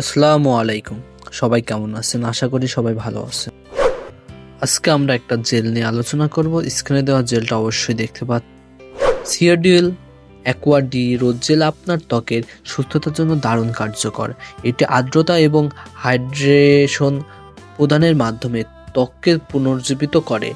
আসসালামু আলাইকুম। সবাই কেমন আছেন? আশা করি সবাই ভালো আছেন। আজকে আমরা একটা জেল নিয়ে আলোচনা করব। স্ক্রিনে দেওয়া জেলটা অবশ্যই দেখতে পাচ্ছেন। সিয়ারডিউল অ্যাকোয়া ডি রোজ জেল আপনার ত্বকের সুস্থতার জন্য দারুণ কার্যকর। এটি আর্দ্রতা এবং হাইড্রেশন প্রদানের মাধ্যমে ত্বককে পুনর্জীবিত করে।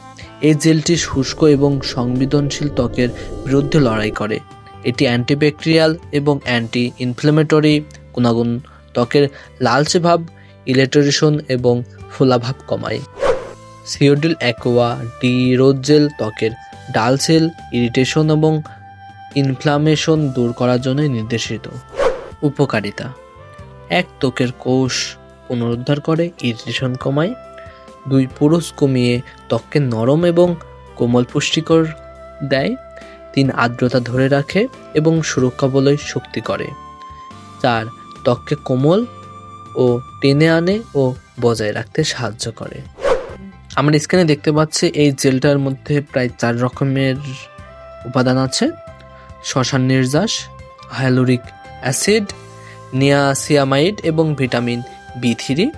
এই জেলটি শুষ্ক এবং সংবেদনশীল ত্বকের বিরুদ্ধে লড়াই করে। এটি অ্যান্টিব্যাকটেরিয়াল এবং অ্যান্টি ইনফ্লেমেটরি গুণাগুণ ত্বকের লালচে ভাব ইলেকট্রেশন এবং ফোলাভাব কমায়। সিওডিল অ্যাকোয়া, ডি রোজ জেল ত্বকের ডাল সেল, ইরিটেশন এবং ইনফ্লামেশন দূর করার জন্য নির্দেশিত। উপকারিতা, এক ত্বকের কোষ পুনরুদ্ধার করে, ইরিটেশন কমায়। দুই, পুরুষ কমিয়ে ত্বককে নরম এবং কোমল পুষ্টিকর দেয়। তিন, আর্দ্রতা ধরে রাখে এবং সুরক্ষা বলয় শক্তি করে। চার ত্বককে কোমল ও টেনে আনে ও বজায় রাখতে সাহায্য করে। আমরা স্ক্রিনে দেখতে পাচ্ছি এই জেলটার মধ্যে প্রায় চার রকমের উপাদান আছে। শ্মশান নির্যাস, হাইলোরিক অ্যাসিড, নিয়াসিয়ামাইড এবং ভিটামিন বি থ্রি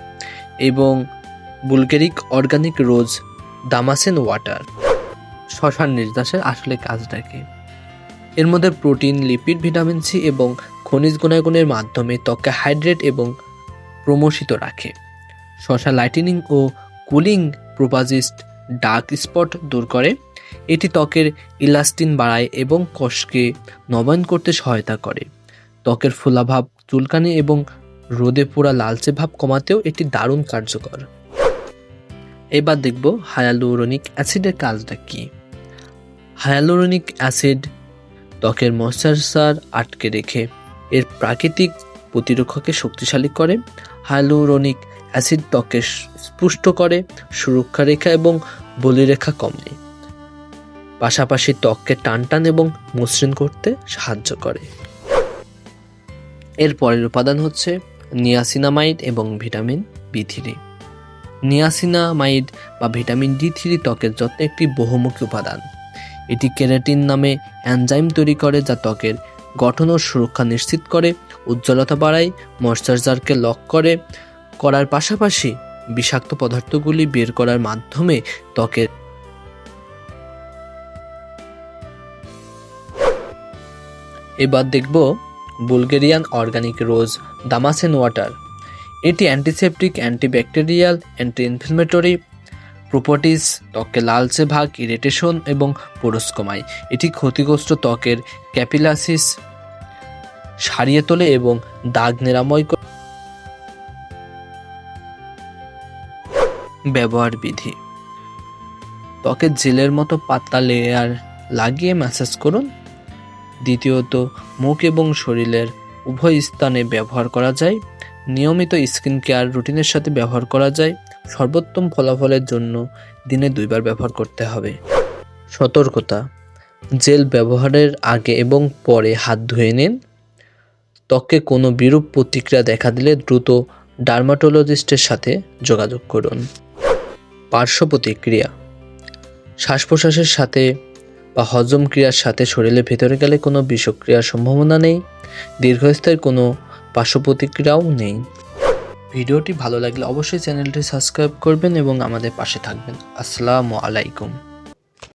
এবং বুলগেরিক অর্গানিক রোজ দামাসেন ওয়াটার। শ্মশান নির্যাসের আসলে কাজটা কি? এর মধ্যে প্রোটিন, লিপিড, ভিটামিন সি এবং খনিজ গুণাগুণের মাধ্যমে ত্বককে হাইড্রেট এবং প্রমোষিত রাখে। শশা লাইটেনিং ও কুলিং প্রোপাজিস্ট ডার্ক স্পট দূর করে। এটি ত্বকের ইলাস্টিন বাড়ায় এবং কষকে নবায়ন করতে সহায়তা করে। ত্বকের ফোলাভাব চুলকানি এবং রোদে পোড়া লালচে ভাব কমাতেও এটি দারুণ কার্যকর। এবার দেখব হায়ালুরোনিক অ্যাসিডের কাজটা কি। হায়ালুরোনিক অ্যাসিড ত্বকের ময়শ্চারাইজার আটকে রেখে এর প্রাকৃতিক প্রতিরক্ষাকে শক্তিশালী করে, হাইলুরোনিক অ্যাসিড ত্বকে স্পুষ্ট করে, সুরক্ষা রেখা এবং বলিরেখা কমে পাশাপাশি ত্বককে টানটান এবং মসৃণ করতে সাহায্য করে। এর পরের উপাদান হচ্ছে নিয়াসিনামাইড এবং ভিটামিন বি থ্রি। নিয়াসিনামাইড বা ভিটামিন ডি থ্রি ত্বকের যত্নে একটি বহুমুখী উপাদান। এটি কেরাটিন নামে এনজাইম তৈরি করে যা ত্বকের গঠন ও সুরক্ষা নিশ্চিত করে, উজ্জ্বলতা বাড়ায় ময়শ্চারাইজারকে লক করে। করার পাশাপাশি বিষাক্ত পদার্থগুলি বের করার মাধ্যমে ত্বকের এবার দেখব Bulgarian organic rose damascena water. এটি antiseptic antibacterial anti inflammatory properties ত্বকে লালচে ভাগ, ইরিটেশন এবং পোরস কমায় এটি ক্ষতিগ্রস্ত ত্বকের ক্যাপিলাসিস সারিয়ে তোলে এবং দাগ নিরাময় করে ব্যবহার বিধি। ত্বকের জেলের মতো পাতলা লেয়ার লাগিয়ে ম্যাসাজ করুন। দ্বিতীয়ত, মুখ এবং শরীরের উভয় স্থানে ব্যবহার করা যায়। নিয়মিত স্কিন কেয়ার রুটিনের সাথে ব্যবহার করা যায়। সর্বোত্তম ফলাফলের জন্য দিনে দুইবার ব্যবহার করতে হবে। সতর্কতা। জেল ব্যবহারের আগে এবং পরে হাত ধুয়ে নিন। ত্বকে কোনো বিরূপ প্রতিক্রিয়া দেখা দিলে দ্রুত ডার্মাটোলজিস্টের সাথে যোগাযোগ করুন। পার্শ্ব প্রতিক্রিয়া। শ্বাস প্রশ্বাসের সাথে বা হজম ক্রিয়ার সাথে শরীরের ভেতরে গেলে কোনো বিষক্রিয়ার সম্ভাবনা নেই। দীর্ঘস্থায়ী কোনো পার্শ্ব প্রতিক্রিয়াও নেই। ভিডিওটি ভালো লাগলে অবশ্যই চ্যানেলটি সাবস্ক্রাইব করবেন এবং আমাদের পাশে থাকবেন। আসসালামু আলাইকুম।